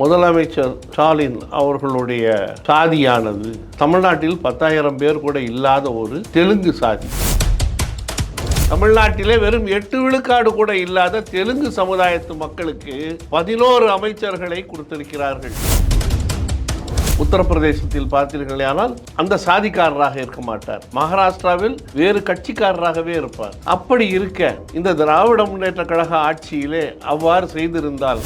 முதலமைச்சர் ஸ்டாலின் அவர்களுடைய சாதியானது தமிழ்நாட்டில் பத்தாயிரம் பேர் கூட இல்லாத ஒரு தெலுங்கு சாதி. தமிழ்நாட்டிலே வெறும் எட்டு விழுக்காடு கூட இல்லாத தெலுங்கு சமுதாயத்து மக்களுக்கு பதினோரு அமைச்சர்களை கொடுத்திருக்கிறார்கள். உத்தரப்பிரதேசத்தில் பார்த்தீர்களேயானால் அந்த சாதிக்காரராக இருக்க மாட்டார். மகாராஷ்டிராவில் வேறு கட்சிக்காரராகவே இருப்பார். அப்படி இருக்க இந்த திராவிட முன்னேற்ற கழக ஆட்சியிலே அவ்வாறு செய்திருந்தால்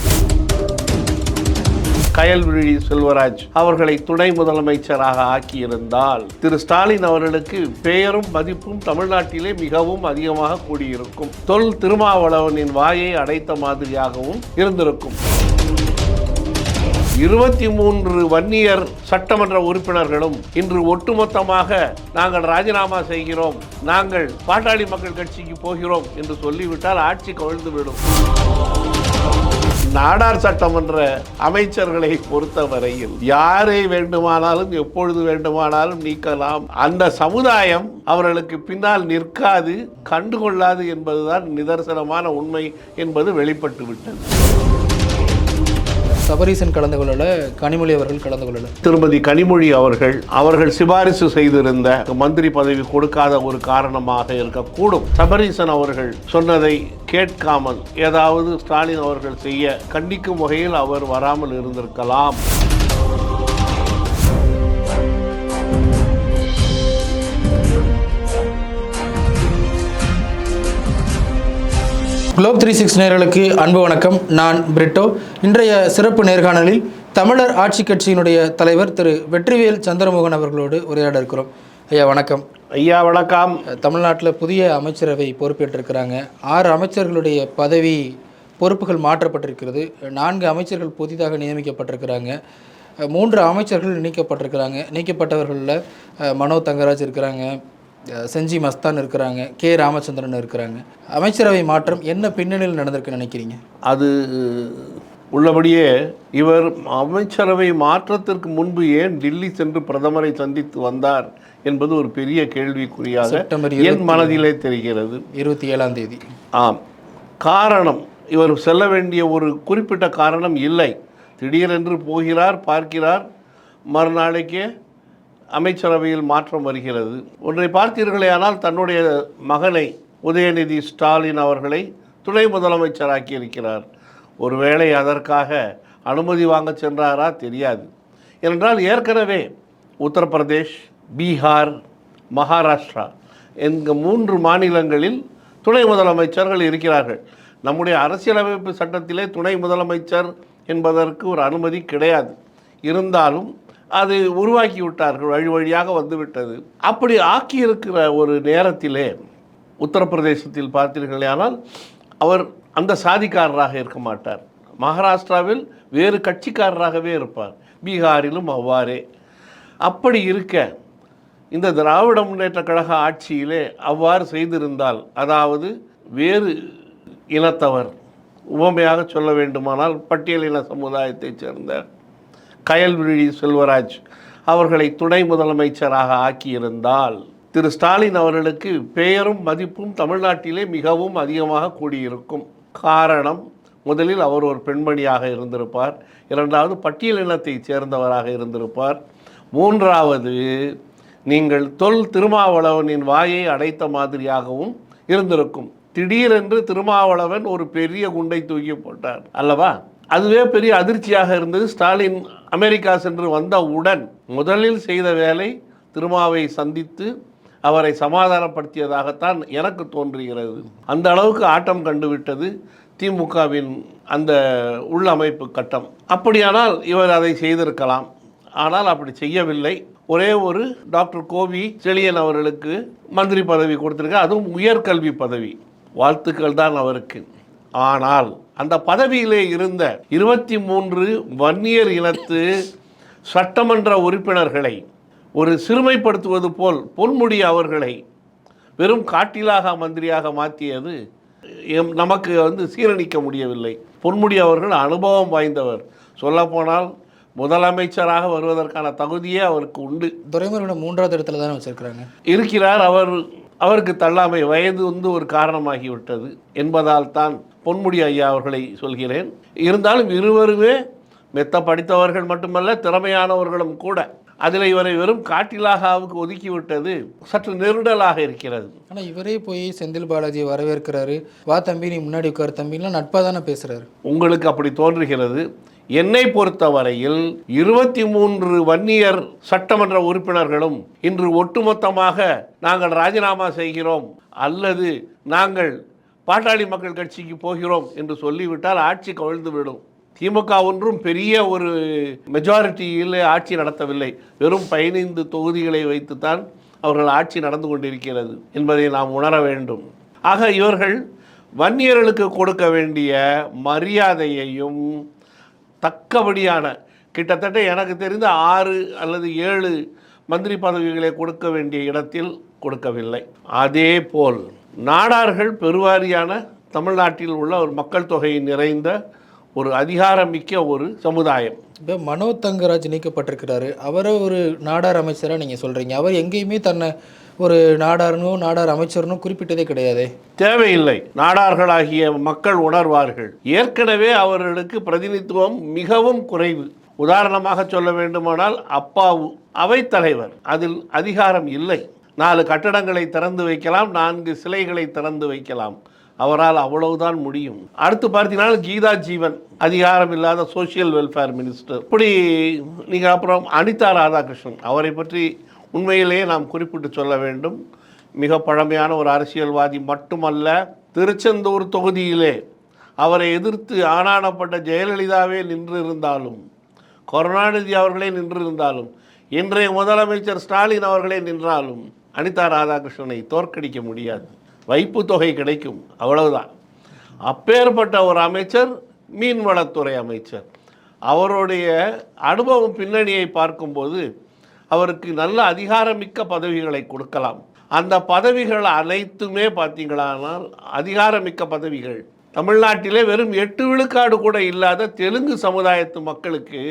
கயல்விழி செல்வராஜ் அவர்களை துணை முதலமைச்சராக ஆக்கியிருந்தால் திரு ஸ்டாலின் அவர்களுக்கு பெயரும் மதிப்பும் தமிழ்நாட்டிலே மிகவும் அதிகமாக கூடியிருக்கும். தொல் திருமாவளவனின் வாயை அடைத்த மாதிரியாகவும் இருந்திருக்கும். இருபத்தி மூன்று வன்னியர் சட்டமன்ற உறுப்பினர்களும் இன்று ஒட்டுமொத்தமாக நாங்கள் ராஜினாமா செய்கிறோம் நாங்கள் பாட்டாளி மக்கள் கட்சிக்கு போகிறோம் என்று சொல்லிவிட்டால் ஆட்சி கவிழ்ந்துவிடும். நாடார் சட்டமன்ற அமைச்சர்களை பொறுத்தவரையில் யாரை வேண்டுமானாலும் எப்பொழுது வேண்டுமானாலும் நீக்கலாம். அந்த சமுதாயம் அவர்களுக்கு பின்னால் நிற்காது கண்டுகொள்ளாது என்பதுதான் நிதர்சனமான உண்மை என்பது வெளிப்பட்டு விட்டது சபரீசன் கலந்து கொள்ளல கனிமொழி அவர்கள் கலந்து கொள்ளல. திருமதி கனிமொழி அவர்கள் அவர்கள் சிபாரிசு செய்திருந்த மந்திரி பதவி கொடுக்காத ஒரு காரணமாக இருக்கக்கூடும். சபரீசன் அவர்கள் சொன்னதை கேட்காமல் ஏதாவது ஸ்டாலின் அவர்கள் செய்ய கண்டிக்கும் வகையில் அவர் வராமல் இருந்திருக்கலாம். குளோப் த்ரீ சிக்ஸ் நேர்களுக்கு அன்பு வணக்கம். நான் பிரிட்டோ. இன்றைய சிறப்பு நேர்காணலில் தமிழர் ஆட்சி கட்சியினுடைய தலைவர் திரு வெற்றிவேல் சந்திரமோகன் அவர்களோடு உரையாட இருக்கிறோம். ஐயா வணக்கம். ஐயா வணக்கம். தமிழ்நாட்டில் புதிய அமைச்சரவை பொறுப்பேற்றிருக்கிறாங்க. ஆறு அமைச்சர்களுடைய பதவி பொறுப்புகள் மாற்றப்பட்டிருக்கிறது. நான்கு அமைச்சர்கள் புதிதாக நியமிக்கப்பட்டிருக்கிறாங்க. மூன்று அமைச்சர்கள் நீக்கப்பட்டிருக்கிறாங்க. நீக்கப்பட்டவர்களில் மனோ தங்கராஜ் இருக்கிறாங்க. செஞ்சி மஸ்தான் இருக்கிறாங்க கே ராமச்சந்திரன் இருக்கிறாங்க. அமைச்சரவை மாற்றம் என்ன பின்னணியில் நடந்திருக்குன்னு நினைக்கிறீங்க? அது உள்ளபடியே இவர் அமைச்சரவை மாற்றத்திற்கு முன்பு ஏன் டில்லி சென்று பிரதமரை சந்தித்து வந்தார் என்பது ஒரு பெரிய கேள்விக்குறியாக என் மனதிலே தெரிகிறது. இருபத்தி ஏழாம் தேதி. ஆம். காரணம் இவர் செல்ல வேண்டிய ஒரு குறிப்பிட்ட காரணம் இல்லை. திடீரென்று போகிறார் பார்க்கிறார். மறுநாளைக்கே அமைச்சரவையில் மாற்றம் வருகிறது. ஒன்றை பார்த்தீர்களேயானால் தன்னுடைய மகனை உதயநிதி ஸ்டாலின் அவர்களை துணை முதலமைச்சராக்கி இருக்கிறார் ஒருவேளை அதற்காக அனுமதி வாங்க சென்றாரா தெரியாது. ஏனென்றால் ஏற்கனவே உத்தரப்பிரதேஷ் பீகார் மகாராஷ்டிரா என்க மூன்று மாநிலங்களில் துணை முதலமைச்சர்கள் இருக்கிறார்கள். நம்முடைய அரசியலமைப்பு சட்டத்திலே துணை முதலமைச்சர் என்பதற்கு ஒரு அனுமதி கிடையாது. இருந்தாலும் அது உருவாக்கி விட்டார்கள் வழி வழியாக வந்துவிட்டது அப்படி ஆக்கியிருக்கிற ஒரு நேரத்திலே உத்தரப்பிரதேசத்தில் பார்த்தீர்களேயானால் அவர் அந்த சாதிக்காரராக இருக்க மாட்டார். மகாராஷ்டிராவில் வேறு கட்சிக்காரராகவே இருப்பார். பீகாரிலும் அவ்வாறே. அப்படி இருக்க இந்த திராவிட முன்னேற்ற கழக ஆட்சியிலே அவ்வாறு செய்திருந்தால் அதாவது வேறு இனத்தவர் உவமையாக சொல்ல வேண்டுமானால் பட்டியலின சமுதாயத்தைச் சேர்ந்த கயல்விழி செல்வராஜ் அவர்களை துணை முதலமைச்சராக ஆக்கியிருந்தால் திரு ஸ்டாலின் அவர்களுக்கு பெயரும் மதிப்பும் தமிழ்நாட்டிலே மிகவும் அதிகமாக கூடியிருக்கும். காரணம் முதலில் அவர் ஒரு பெண்மணியாக இருந்திருப்பார் இரண்டாவது பட்டியலினத்தைச் சேர்ந்தவராக இருந்திருப்பார். மூன்றாவது நீங்கள் தொல் திருமாவளவனின் வாயை அடைத்த மாதிரியாகவும் இருந்திருக்கும். திடீரென்று திருமாவளவன் ஒரு பெரிய குண்டை தூக்கி போட்டார். அல்லவா? அதுவே பெரிய அதிர்ச்சியாக இருந்தது. ஸ்டாலின் அமெரிக்கா சென்று வந்தவுடன் முதலில் செய்த வேலை திருமாவை சந்தித்து அவரை சமாதானப்படுத்தியதாகத்தான் எனக்கு தோன்றுகிறது. அந்த அளவுக்கு ஆட்டம் கண்டுவிட்டது திமுகவின் அந்த உள்ளமைப்பு கட்டம். அப்படியானால் இவர் அதை செய்திருக்கலாம். ஆனால் அப்படி செய்யவில்லை. ஒரே ஒரு டாக்டர் கோவி செழியன் அவர்களுக்கு மந்திரி பதவி கொடுத்துருக்க அதுவும் உயர்கல்வி பதவி. வாழ்த்துக்கள் தான் அவருக்கு. ஆனால் அந்த பதவியிலே இருந்த இருபத்தி மூன்று வன்னியர் இனத்து சட்டமன்ற உறுப்பினர்களை ஒரு சிறுமைப்படுத்துவது போல் பொன்முடி அவர்களை வெறும் காட்டிலாக மந்திரியாக மாற்றியது எம் நமக்கு வந்து சீரணிக்க முடியவில்லை. பொன்முடி அவர்கள் அனுபவம் வாய்ந்தவர். சொல்லப்போனால் முதலமைச்சராக வருவதற்கான தகுதியே அவருக்கு உண்டு. துரைமுருகனை மூன்றாவது இடத்துல தானே வச்சிருக்கிறாங்க. இருக்கிறார் அவர் அவருக்கு தள்ளாமை வயது வந்து ஒரு காரணமாகிவிட்டது என்பதால் தான் பொன்முடி ஐயா அவர்களை சொல்கிறேன். இருந்தாலும் இருவருமே மெத்த படித்தவர்கள் மட்டுமல்ல திறமையானவர்களும் கூட அதில் இவரை வெறும் காட்டிலாகாவுக்கு ஒதுக்கிவிட்டது சற்று நெருடலாக இருக்கிறது. ஆனால் இவரே போய் செந்தில் பாலாஜியை வரவேற்கிறாரு. வா தம்பி நீ முன்னாடி உட்கார் தம்பிலாம் நட்பாக தானே பேசுகிறாரு உங்களுக்கு அப்படி தோன்றுகிறது. என்னை பொறுத்தவரையில் இருபத்தி மூன்று வன்னியர் சட்டமன்ற உறுப்பினர்களும் இன்று ஒட்டுமொத்தமாக நாங்கள் ராஜினாமா செய்கிறோம். அல்லது நாங்கள் பாட்டாளி மக்கள் கட்சிக்கு போகிறோம் என்று சொல்லிவிட்டால் ஆட்சி கவிழ்ந்துவிடும் திமுக ஒன்றும் பெரிய ஒரு மெஜாரிட்டியில் ஆட்சி நடத்தவில்லை. வெறும் பதினைந்து தொகுதிகளை வைத்துத்தான் அவர்கள் ஆட்சி நடந்து கொண்டிருக்கிறது என்பதை நாம் உணர வேண்டும். ஆக இவர்கள் வன்னியர்களுக்கு கொடுக்க வேண்டிய மரியாதையையும் தக்கபடியான கிட்டத்தட்ட எனக்கு தெரிந்த ஆறு அல்லது ஏழு மந்திரி பதவிகளை கொடுக்க வேண்டிய இடத்தில் கொடுக்கவில்லை. அதே போல் நாடார்கள் பெருவாரியான தமிழ்நாட்டில் உள்ள ஒரு மக்கள் தொகை நிறைந்த ஒரு அதிகாரமிக்க ஒரு சமுதாயம். இப்போ மனோ தங்கராஜ் நீக்கப்பட்டிருக்கிறாரு. அவரை ஒரு நாடார் அமைச்சராக நீங்கள் சொல்கிறீங்க அவர் எங்கேயுமே தன்னை ஒரு நாடார்னோ நாடார் அமைச்சர்னோ குறிப்பிட்டதே கிடையாதே. தேவையில்லை. நாடார்களாகிய மக்கள் உணர்வார்கள். ஏற்கனவே அவர்களுக்கு பிரதிநிதித்துவம் மிகவும் குறைவு. உதாரணமாக சொல்ல வேண்டுமானால் அப்பாவு அவைத்தலைவர் அதில் அதிகாரம் இல்லை. நாலு கட்டடங்களை திறந்து வைக்கலாம் நான்கு சிலைகளை திறந்து வைக்கலாம். அவரால் அவ்வளவுதான் முடியும். அடுத்து பார்த்தீங்கன்னா கீதா ஜீவன் அதிகாரம் இல்லாத சோஷியல் வெல்ஃபேர் மினிஸ்டர் இப்படி நீங்கள் அப்புறம் அனிதா ராதாகிருஷ்ணன் அவரை பற்றி உண்மையிலேயே நாம் குறிப்பிட்டு சொல்ல வேண்டும். மிக பழமையான ஒரு அரசியல்வாதி மட்டுமல்ல திருச்செந்தூர் தொகுதியிலே அவரை எதிர்த்து ஆனானப்பட்ட ஜெயலலிதாவே நின்றிருந்தாலும் கருணாநிதி அவர்களே நின்றிருந்தாலும் இன்றைய முதலமைச்சர் ஸ்டாலின் அவர்களே நின்றாலும் அனிதா ராதாகிருஷ்ணனை தோற்கடிக்க முடியாது. வைப்பு தொகை கிடைக்கும். அவ்வளவுதான். அப்பேற்பட்ட ஒரு அமைச்சர் மீன்வளத்துறை அமைச்சர். அவருடைய அனுபவம் பின்னணியை பார்க்கும்போது அவருக்கு நல்ல அதிகாரமிக்க பதவிகளை கொடுக்கலாம். அந்த பதவிகள் அனைத்துமே பார்த்தீங்களானால் அதிகாரமிக்க பதவிகள். தமிழ்நாட்டிலே வெறும் எட்டு விழுக்காடு கூட இல்லாத தெலுங்கு சமுதாயத்து மக்களுக்கு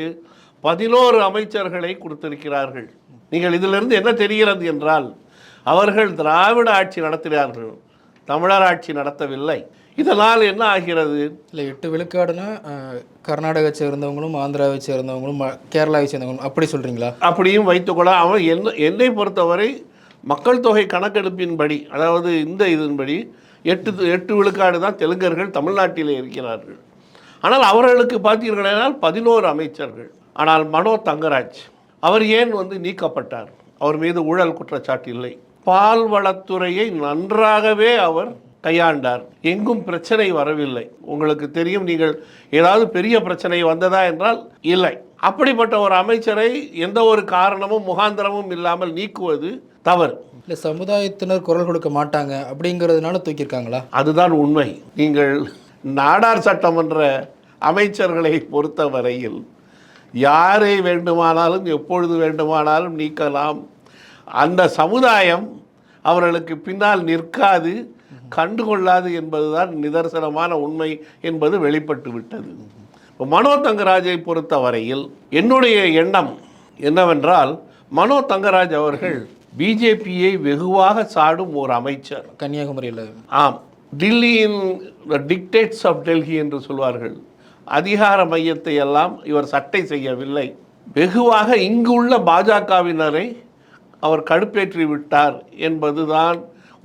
பதினோரு அமைச்சர்களை கொடுத்திருக்கிறார்கள். நீங்கள் இதிலிருந்து என்ன தெரிகிறது என்றால் அவர்கள் திராவிட ஆட்சி நடத்தினார்கள். தமிழர் ஆட்சி நடத்தவில்லை. இதனால் என்ன ஆகிறது? இல்லை எட்டு விழுக்காடுனா கர்நாடகா சேர்ந்தவங்களும் ஆந்திராவை சேர்ந்தவங்களும் கேரளாவை சேர்ந்தவங்களும் அப்படி சொல்கிறீங்களா அப்படியும் வைத்துக்கொள்ள அவன் என்ன என்னை பொறுத்தவரை மக்கள் தொகை கணக்கெடுப்பின்படி அதாவது இந்த இதன்படி எட்டு எட்டு விழுக்காடு தான் தெலுங்கர்கள் தமிழ்நாட்டிலே இருக்கிறார்கள். ஆனால் அவர்களுக்கு பார்த்தீர்களானால் பதினோரு அமைச்சர்கள். ஆனால் மனோ தங்கராஜ் அவர் ஏன் வந்து நீக்கப்பட்டார்? அவர் மீது ஊழல் குற்றச்சாட்டு இல்லை. பால்வளத்துறையை நன்றாகவே அவர் கையாண்டார். எங்கும் பிரச்சனை வரவில்லை. உங்களுக்கு தெரியும் நீங்கள் ஏதாவது பெரிய பிரச்சனை வந்ததா என்றால் இல்லை. அப்படிப்பட்ட ஒரு அமைச்சரை எந்த ஒரு காரணமும் முகாந்திரமும் இல்லாமல் நீக்குவது தவறு. இல்லை சமுதாயத்தினர் குரல் கொடுக்க மாட்டாங்க அப்படிங்கிறதுனால தூக்கியிருக்காங்களா? அதுதான் உண்மை. நீங்கள் நாடார் சட்டமன்ற அமைச்சர்களை பொறுத்தவரையில் யாரை வேண்டுமானாலும் எப்பொழுது வேண்டுமானாலும் நீக்கலாம். அந்த சமுதாயம் அவர்களுக்கு பின்னால் நிற்காது கண்டுகொள்ளாது என்பதுதான் நிதர்சனமான உண்மை என்பது வெளிப்பட்டு விட்டது. இப்போ மனோ தங்கராஜை பொறுத்தவரையில் என்னுடைய எண்ணம் என்னவென்றால் மனோ தங்கராஜ் அவர்கள் பிஜேபியை வெகுவாக சாடும் ஒரு அமைச்சர். கன்னியாகுமரியில். ஆம். டில்லியின் டிக்டேட்ஸ் ஆஃப் டெல்லி என்று சொல்வார்கள். அதிகார மையத்தை எல்லாம் இவர் சட்டை செய்யவில்லை. வெகுவாக இங்குள்ள பாஜகவினரை அவர் கடுப்பேற்றி விட்டார் என்பதுதான்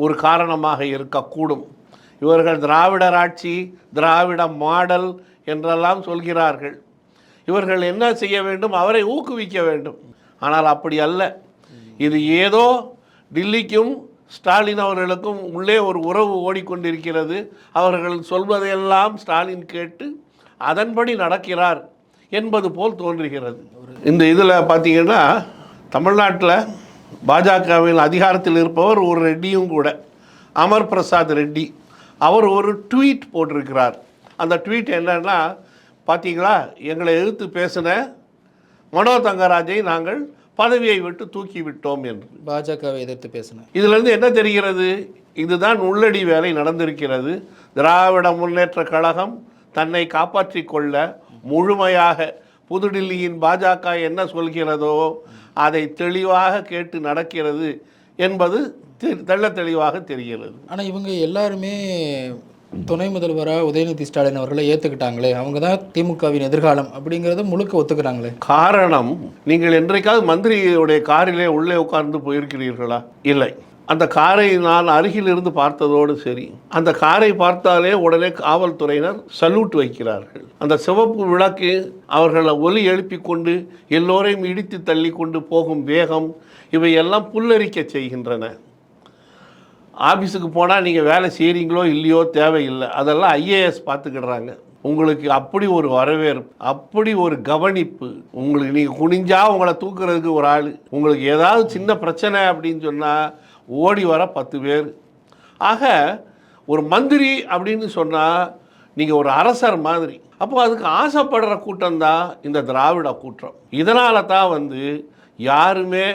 ஒரு காரணமாக இருக்கக்கூடும். இவர்கள் திராவிடர் ஆட்சி திராவிட மாடல் என்றெல்லாம் சொல்கிறார்கள். இவர்கள் என்ன செய்ய வேண்டும்? அவரை ஊக்குவிக்க வேண்டும். ஆனால் அப்படி அல்ல. இது ஏதோ டில்லிக்கும் ஸ்டாலின் அவர்களுக்கும் உள்ளே ஒரு உறவு ஓடிக்கொண்டிருக்கிறது. அவர்கள் சொல்வதையெல்லாம் ஸ்டாலின் கேட்டு அதன்படி நடக்கிறார் என்பது போல் தோன்றுகிறது. இந்த இதில் பார்த்தீங்கன்னா தமிழ்நாட்டில் பாஜகவின் அதிகாரத்தில் இருப்பவர் ஒரு ரெட்டியும் கூட. அமர் பிரசாத் ரெட்டி. அவர் ஒரு ட்வீட் போட்டிருக்கிறார். அந்த ட்வீட் என்னன்னா பார்த்தீங்களா எங்களை எதிர்த்து பேசின மனோ தங்கராஜை நாங்கள் பதவியை விட்டு தூக்கி விட்டோம் என்று. பாஜகவை எதிர்த்து பேசினேன் இதிலிருந்து என்ன தெரிகிறது? இதுதான் உள்ளடி வேலை நடந்திருக்கிறது. திராவிட முன்னேற்ற கழகம் தன்னை காப்பாற்றிக் கொள்ள முழுமையாக புதுடில்லியின் பாஜக என்ன சொல்கிறதோ அதை தெளிவாக கேட்டு நடக்கிறது என்பது தெ- தெள்ளத் தெளிவாக தெரிகிறது. ஆனால் இவங்க எல்லாருமே துணை முதல்வராக உதயநிதி ஸ்டாலின் அவர்களை ஏற்றுக்கிட்டாங்களே அவங்க தான் திமுகவின் எதிர்காலம் அப்படிங்கிறத முழுக்க ஒத்துக்கிறாங்களே. காரணம் நீங்கள் என்றைக்காவது மந்திரியுடைய காரிலே உள்ளே உட்கார்ந்து போயிருக்கிறீர்களா? இல்லை. அந்த காரை நான் அருகில் இருந்து பார்த்ததோடு சரி. அந்த காரை பார்த்தாலே உடனே காவல்துறையினர் சல்யூட் வைக்கிறார்கள். அந்த சிவப்பு விளக்கு அவர்களை ஒலி எழுப்பி கொண்டு எல்லோரையும் இடித்து தள்ளி கொண்டு போகும் வேகம் இவையெல்லாம் புல்லரிக்க செய்கின்றன. ஆஃபீஸுக்கு போனால் நீங்கள் வேலை செய்கிறீங்களோ இல்லையோ தேவையில்லை. அதெல்லாம் ஐஏஎஸ் பார்த்துக்கிடுறாங்க. உங்களுக்கு அப்படி ஒரு வரவேற்பு அப்படி ஒரு கவனிப்பு உங்களுக்கு நீங்கள் குனிஞ்சா உங்களை தூக்குறதுக்கு ஒரு ஆள். உங்களுக்கு ஏதாவது சின்ன பிரச்சனை அப்படின்னு சொன்னால் ஓடி வர பத்து பேர். ஆக ஒரு மந்திரி அப்படின்னு சொன்னால் நீங்கள் ஒரு அரசர் மாதிரி. அப்போ அதுக்கு ஆசைப்படுற கூட்டம் தான் இந்த திராவிட கூட்டம். இதனால தான் வந்து யாருமே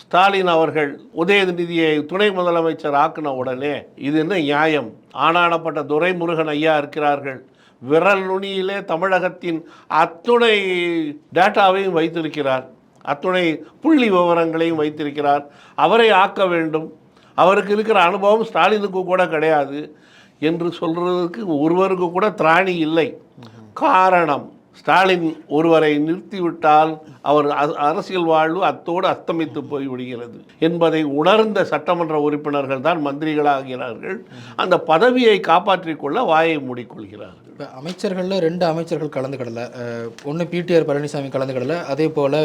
ஸ்டாலின் அவர்கள் உதயநிதியை துணை முதலமைச்சர் ஆக்கின உடனே இது என்ன நியாயம்? ஆனானப்பட்ட துரைமுருகன் ஐயா இருக்கிறார்கள். விரல் நுனியிலே தமிழகத்தின் அத்துணை டேட்டாவையும் வைத்திருக்கிறார். அத்துணை புள்ளி விவரங்களையும் வைத்திருக்கிறார். அவரை ஆக்க வேண்டும். அவருக்கு இருக்கிற அனுபவம் ஸ்டாலினுக்கு கூட கிடையாது என்று சொல்கிறதுக்கு ஒருவருக்கு கூட திராணி இல்லை. காரணம் ஸ்டாலின் ஒருவரை நிறுத்திவிட்டால் அவர் அ- அரசியல் வாழ்வு அத்தோடு அஸ்தமித்து போய்விடுகிறது என்பதை உணர்ந்த சட்டமன்ற உறுப்பினர்கள் தான் மந்திரிகளாகிறார்கள். அந்த பதவியை காப்பாற்றிக் கொள்ள வாயை மூடிக்கொள்கிறார்கள் இப்போ அமைச்சர்களில் ரெண்டு அமைச்சர்கள் கலந்துக்கிடல. ஒன்று பிடிஆர் பழனிசாமி கலந்துக்கிடலை அதே போல்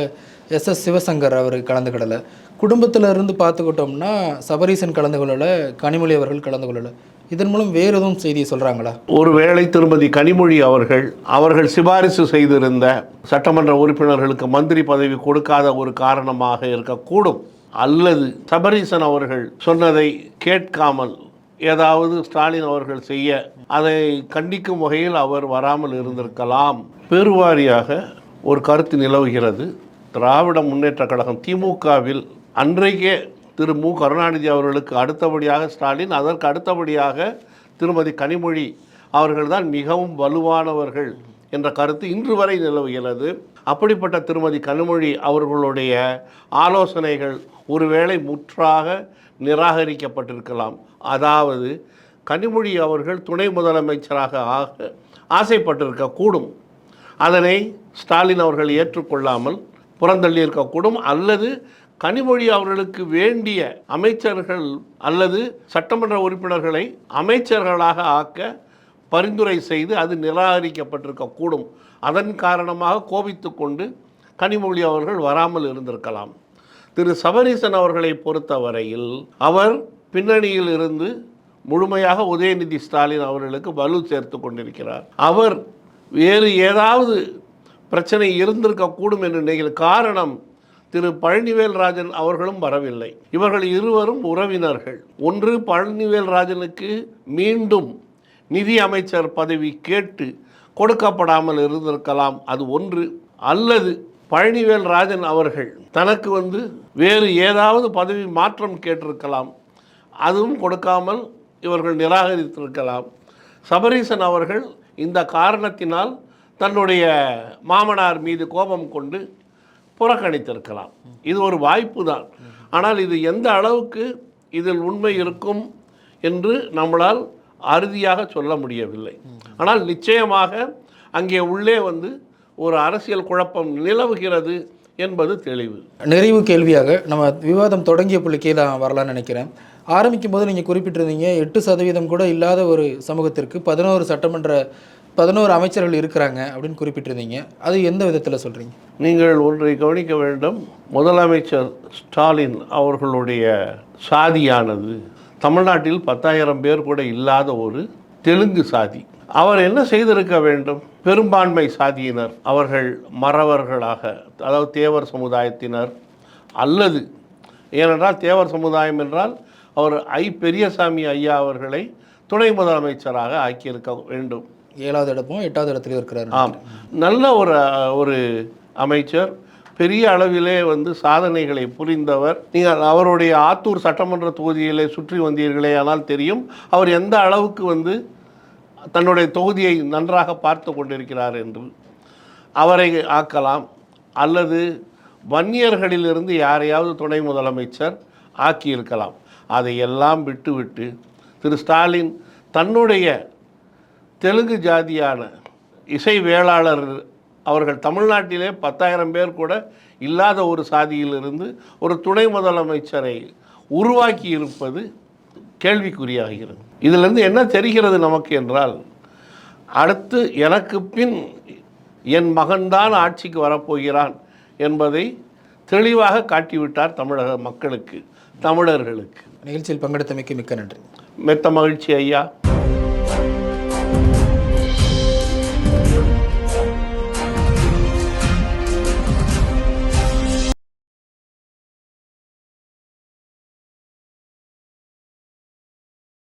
எஸ்எஸ் சிவசங்கர் அவர் கலந்துக்கிடலை. குடும்பத்தில் இருந்து பார்த்துக்கிட்டோம்னா சபரீசன் கலந்து கொள்ளலை கனிமொழி அவர்கள் கலந்து கொள்ளலை. இதன் மூலம் வேறு எதுவும் செய்தியை சொல்கிறாங்களா ஒருவேளை திருமதி கனிமொழி அவர்கள் அவர்கள் சிபாரிசு செய்திருந்த சட்டமன்ற உறுப்பினர்களுக்கு மந்திரி பதவி கொடுக்காத ஒரு காரணமாக இருக்கக்கூடும். அல்லது சபரீசன் அவர்கள் சொன்னதை கேட்காமல் ஏதாவது ஸ்டாலின் அவர்கள் செய்ய அதை கண்டிக்கும் வகையில் அவர் வராமல் இருந்திருக்கலாம். பெருவாரியாக ஒரு கருத்து நிலவுகிறது. திராவிட முன்னேற்றக் கழகம் திமுகவில் அன்றைக்கே திரு மு. கருணாநிதி அவர்களுக்கு அடுத்தபடியாக ஸ்டாலின் அதற்கு அடுத்தபடியாக திருமதி கனிமொழி அவர்கள்தான் மிகவும் வலுவானவர்கள் என்ற கருத்து இன்று வரை நிலவுகிறது. அப்படிப்பட்ட திருமதி கனிமொழி அவர்களுடைய ஆலோசனைகள் ஒருவேளை முற்றாக நிராகரிக்கப்பட்டிருக்கலாம். அதாவது கனிமொழி அவர்கள் துணை முதலமைச்சராக ஆக ஆசைப்பட்டிருக்க கூடும் அதனை ஸ்டாலின் அவர்கள் ஏற்றுக்கொள்ளாமல் புறந்தள்ளி இருக்கக்கூடும் அல்லது கனிமொழி அவர்களுக்கு வேண்டிய அமைச்சர்கள் அல்லது சட்டமன்ற உறுப்பினர்களை அமைச்சர்களாக ஆக்க பரிந்துரை செய்து அது நிராகரிக்கப்பட்டிருக்கக்கூடும். அதன் காரணமாக கோபித்து கொண்டு கனிமொழி அவர்கள் வராமல் இருந்திருக்கலாம். திரு சபரீசன் அவர்களை பொறுத்தவரையில் அவர் பின்னணியில் இருந்து முழுமையாக உதயநிதி ஸ்டாலின் அவர்களுக்கு வலு சேர்த்து கொண்டிருக்கிறார். அவர் வேறு ஏதாவது பிரச்சனை இருந்திருக்கக்கூடும் என்று நினைக்கிற காரணம் திரு பழனிவேல் ராஜன் அவர்களும் வரவில்லை. இவர்கள் இருவரும் உறவினர்கள். ஒன்று பழனிவேல் ராஜனுக்கு மீண்டும் நிதி அமைச்சர் பதவி கேட்டு கொடுக்கப்படாமல் இருந்திருக்கலாம். அது ஒன்று. அல்லது பழனிவேல் ராஜன் அவர்கள் தனக்கு வந்து வேறு ஏதாவது பதவி மாற்றம் கேட்டிருக்கலாம் அதுவும் கொடுக்காமல் இவர்கள் நிராகரித்திருக்கலாம். சபரீசன் அவர்கள் இந்த காரணத்தினால் தன்னுடைய மாமனார் மீது கோபம் கொண்டு புறக்கணித்திருக்கலாம். இது ஒரு வாய்ப்பு தான் ஆனால் இது எந்த அளவுக்கு இதில் உண்மை இருக்கும் என்று நம்மளால் அறுதியாக சொல்ல முடியவில்லை. ஆனால் நிச்சயமாக அங்கே உள்ளே வந்து ஒரு அரசியல் குழப்பம் நிலவுகிறது என்பது தெளிவு. நிறைவு கேள்வியாக நம்ம விவாதம் தொடங்கிய புள்ளிக்கே நான் வரலாம்னு நினைக்கிறேன். ஆரம்பிக்கும் போது நீங்கள் குறிப்பிட்டிருந்தீங்க எட்டு சதவீதம் கூட இல்லாத ஒரு சமூகத்திற்கு பதினோரு சட்டமன்ற பதினோரு அமைச்சர்கள் இருக்கிறாங்க அப்படின்னு குறிப்பிட்டிருந்தீங்க. அது எந்த விதத்தில் சொல்கிறீங்க நீங்கள் ஒன்றை கவனிக்க வேண்டும். முதலமைச்சர் ஸ்டாலின் அவர்களுடைய சாதியானது தமிழ்நாட்டில் பத்தாயிரம் பேர் கூட இல்லாத ஒரு தெலுங்கு சாதி. அவர் என்ன செய்திருக்க வேண்டும்? பெரும்பான்மை சாதியினர் அவர்கள் மறவர்களாக அதாவது தேவர் சமுதாயத்தினர் அல்லது ஏனென்றால் தேவர் சமுதாயம் என்றால் அவர் ஐ பெரியசாமி ஐயா அவர்களை துணை முதலமைச்சராக ஆக்கியிருக்க வேண்டும். ஏழாவது இடமும் எட்டாவது இடத்துலையும் இருக்கிறாரு ஆம். நல்ல ஒரு ஒரு அமைச்சர் பெரிய அளவிலே வந்து சாதனைகளை புரிந்தவர். நீங்கள் அவருடைய ஆத்தூர் சட்டமன்ற தொகுதியிலே சுற்றி வந்தீர்களே ஆனால் தெரியும் அவர் எந்த அளவுக்கு வந்து தன்னுடைய தொகுதியை நன்றாக பார்த்து கொண்டிருக்கிறார் என்று அவரை ஆக்கலாம் அல்லது வன்னியர்களிலிருந்து யாரையாவது துணை முதலமைச்சர் ஆக்கியிருக்கலாம். அதையெல்லாம் விட்டுவிட்டு திரு ஸ்டாலின் தன்னுடைய தெலுங்கு ஜாதியான இசை வேளாளர் அவர்கள் தமிழ்நாட்டிலே பத்தாயிரம் பேர் கூட இல்லாத ஒரு சாதியிலிருந்து ஒரு துணை முதலமைச்சரை உருவாக்கி இருப்பது கேள்விக்குறியாகிறது. இதிலிருந்து என்ன தெரிகிறது நமக்கு என்றால் அடுத்து எனக்கு பின் என் மகன்தான் ஆட்சிக்கு வரப்போகிறான் என்பதை தெளிவாக காட்டிவிட்டார் தமிழக மக்களுக்கு தமிழர்களுக்கு. நிகழ்ச்சியில் பங்கெடுத்தமைக்கு மிக்க நன்றி. மெத்த மகிழ்ச்சி ஐயா.